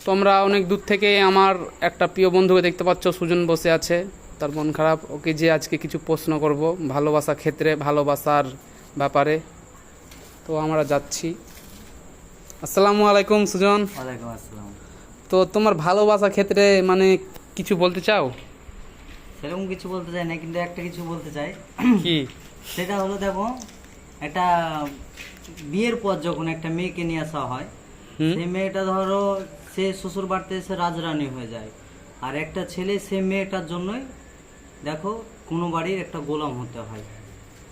তোমরা অনেক দূর থেকে আমার একটা প্রিয় বন্ধুকে দেখতে পাচ্ছ সুজন বসে আছে। তার মন খারাপ ওকে যে আজকে কিছু প্রশ্ন করব ভালোবাসা ক্ষেত্রে ভালোবাসার ব্যাপারে। তো আমরা যাচ্ছি। আসসালামু আলাইকুম সুজন। আসসালাম। তো তোমার ভালোবাসা ক্ষেত্রে মানে কিছু বলতে চাও? সেরকম কিছু বলতে চাই না কিন্তু একটা কিছু বলতে চাই। কি? সেটা হলো দেখো একটা বিয়ের পর যখন একটা মেয়েকে নিয়ে আসা হয় সেই মেয়েটা ধরো সে শ্বশুর বাড়িতে এসে রাজরানী হয়ে যায়। আর একটা ছেলে সে মেয়েটার জন্যই দেখো কোনো বাড়ির একটা গোলাম হতে হয়।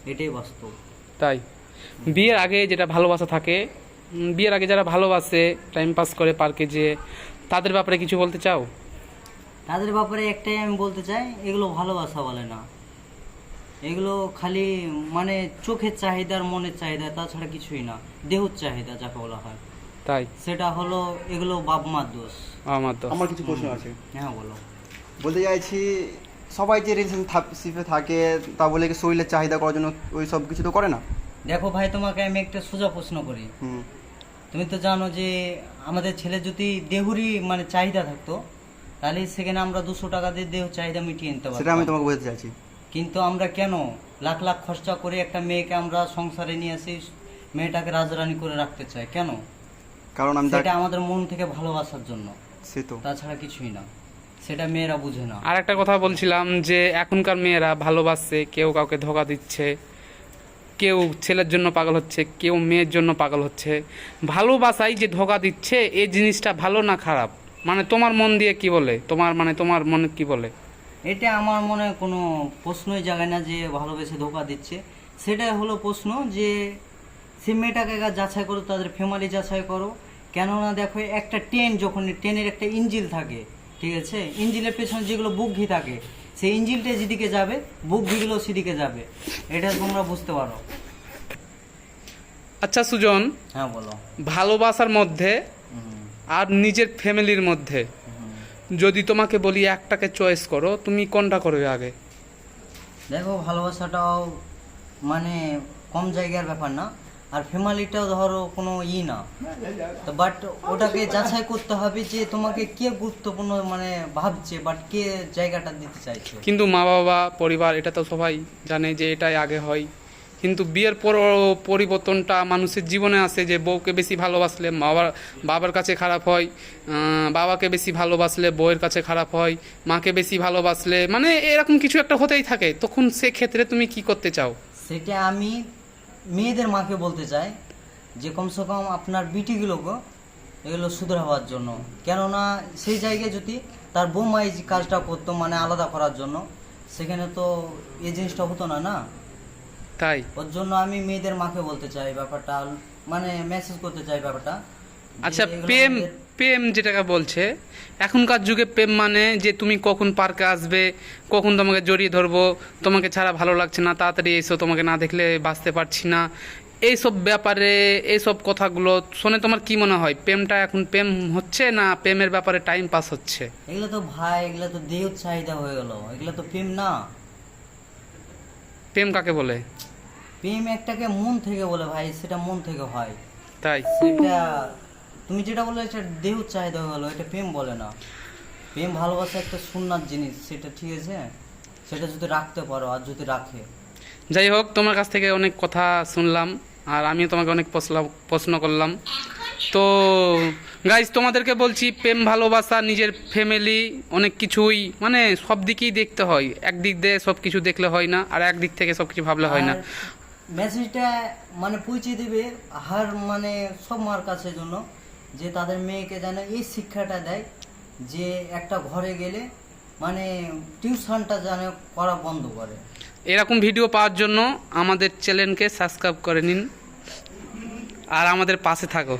এটাই বাস্তব। তাই? বিয়ের আগে যেটা ভালোবাসা থাকে বিয়ের আগে যারা ভালোবাসে টাইম পাস করে পার্কে যেয়ে তাদের ব্যাপারে কিছু বলতে চাও? তাদের ব্যাপারে একটাই আমি বলতে চাই এগুলো ভালোবাসা বলে না। এগুলো খালি মানে চোখের চাহিদার মনের চাহিদা তাছাড়া কিছুই না। দেহর চাহিদা যাকে বলা হয়। তাই? সেটা হলো এগুলো বাপ মার দোষ। আমার তো আমার কিছু প্রশ্ন আছে। হ্যাঁ বলো। বলতে চাইছি সবাই যে রিলেশনশিপে থাকে তা বলে কি শরীরের চাহিদা করার জন্য ওই সব কিছু তো করে না? দেখো ভাই তোমাকে আমি একটা সোজা প্রশ্ন করি। তুমি তো জানো যে আমাদের ছেলে যদি দেহুরই মানে চাহিদা থাকতো তাহলে সেখানে আমরা দুশো টাকা দিয়ে দেহ চাহিদা মিটিয়ে নিতে সেটা আমি তোমাকে বলতে চাইছি। কিন্তু আমরা কেন? লাখ লাখ খরচা করে একটা মেয়েকে আমরা সংসারে নিয়ে আসি মেয়েটাকে রাজরানী করে রাখতে চাই। কেন? কারণ আমি সেটা আমাদের মন থেকে ভালোবাসার জন্য। সে তো। তাছাড়া কিছুই না। সেটা মেয়েরা বুঝে না। আর একটা কথা বলছিলাম যে এখনকার মেয়েরা ভালোবাসছে কেউ কাউকে ধোকা দিচ্ছে কেউ ছেলের জন্য পাগল হচ্ছে কেউ মেয়ের জন্য পাগল হচ্ছে। ভালোবাসাই যে ধোকা দিচ্ছে এই জিনিসটা ভালো না খারাপ? মানে তোমার মন দিয়ে কি বলে? তোমার মানে তোমার মনে কি বলে? এটা আমার মনে কোনো প্রশ্নই জাগায় না যে ভালোবেসে ধোকা দিচ্ছে। সেটাই হলো প্রশ্ন যে সে মেয়েটাকে যাচাই করো তাদের ফ্যামিলি যাচাই করো। কেননা দেখো একটা ট্রেন যখন ট্রেনের একটা ইঞ্জিল থাকে ঠিক আছে? ইঞ্জিলের পেছনে যেগুলো বুকঘি থাকে সেই ইঞ্জিলটা যেদিকে যাবে বুকঘিগুলো সেদিকে যাবে। এটা তোমরা বুঝতে পারো। আচ্ছা সুজন হ্যাঁ বলো। ভালোবাসার মধ্যে আর নিজের ফ্যামিলির মধ্যে যদি তোমাকে বলি একটাকে চয়েস করো তুমি কোনটা করবে আগে? দেখো ভালোবাসাটাও মানে কম জায়গার ব্যাপার না। আর ফ্যামিলিটাও ধরো কোনো ই না। তো বাট ওটাকে যাচাই করতে হবে যে তোমাকে কে গুরুত্বপূর্ণ মানে ভাবছে বাট কে জায়গাটা দিতে চাইছে। কিন্তু মা বাবা পরিবার এটা তো সবাই জানে যে এটাই আগে হয়। কিন্তু বিয়ের পর পরিবর্তনটা মানুষের জীবনে আসে যে বউকে বেশি ভালোবাসলে বাবার বাবার কাছে খারাপ হয় বাবাকে বেশি ভালোবাসলে বউয়ের কাছে খারাপ হয় মাকে বেশি ভালোবাসলে মানে এরকম কিছু একটা হতেই থাকে। তখন সেক্ষেত্রে তুমি কি করতে চাও? সেটা আমি মেয়েদের মাকে বলতে চাই যে কমসে কম আপনার বিটিগুলোকে এগুলো শুধরাবার জন্য। কেননা সেই জায়গায় যদি তার বৌমা এই কাজটা করতো মানে আলাদা করার জন্য সেখানে তো এই জিনিসটা হতো না না? তাই? ওর জন্য আমি মেয়েদের মাকে বলতে চাই ব্যাপারটা মানে মেসেজ করতে চাই ব্যাপারটা। আচ্ছা প্রেম প্রেম যেটাকে বলছে এখনকার যুগে প্রেম মানে যে তুমি কখন পার্কে আসবে কখন তোমাকে জড়িয়ে ধরবো তোমাকে ছাড়া ভালো লাগছে না তাড়াতাড়ি এসো তোমাকে না দেখলে বাঁচতে পারছি না। এইসব ব্যাপারে এইসব কথাগুলো শুনে তোমার কি মনে হয়? প্রেমটা এখন প্রেম হচ্ছে না প্রেমের ব্যাপারে টাইম পাস হচ্ছে? এগুলো তো ভাই এগুলো তো দেহ চাহিদা হয়ে গেল। এগুলো তো প্রেম না। প্রেম কাকে বলে? প্রেম একটাকে মন থেকে বলে ভাই সেটা মন থেকে হয়। তাই? সেটা তুমি যেটা বললে এটা দেহ চাহিদা গেল এটা প্রেম বলে না। প্রেম ভালোবাসা একটা সুন্নার জিনিস সেটা ঠিক আছে? সেটা যদি রাখতে পারো আর যদি রাখে। যাই হোক তোমার কাছ থেকে অনেক কথা শুনলাম আর আমিও তোমাকে অনেক প্রশ্ন- প্রশ্ন করলাম। তো গাইজ তোমাদেরকে বলছি প্রেম ভালোবাসা নিজের ফ্যামিলি অনেক কিছুই মানে সব দিকেই দেখতে হয়। একদিক দিয়ে সব কিছু দেখলে হয় না আর একদিক থেকে সব কিছু ভাবলে হয় না। মেসেজটা মানে পৌঁছে দেবে হার মানে সব মার কাছে জন্য। যে তাদের মেয়েকে যেন এই শিক্ষাটা দেয় যে একটা ঘরে গেলে মানে টিউশনটা যেন করা বন্ধ করে। এরকম ভিডিও পাওয়ার জন্য আমাদের চ্যানেলকে সাবস্ক্রাইব করে নিন। আর আমাদের পাশে থাকো।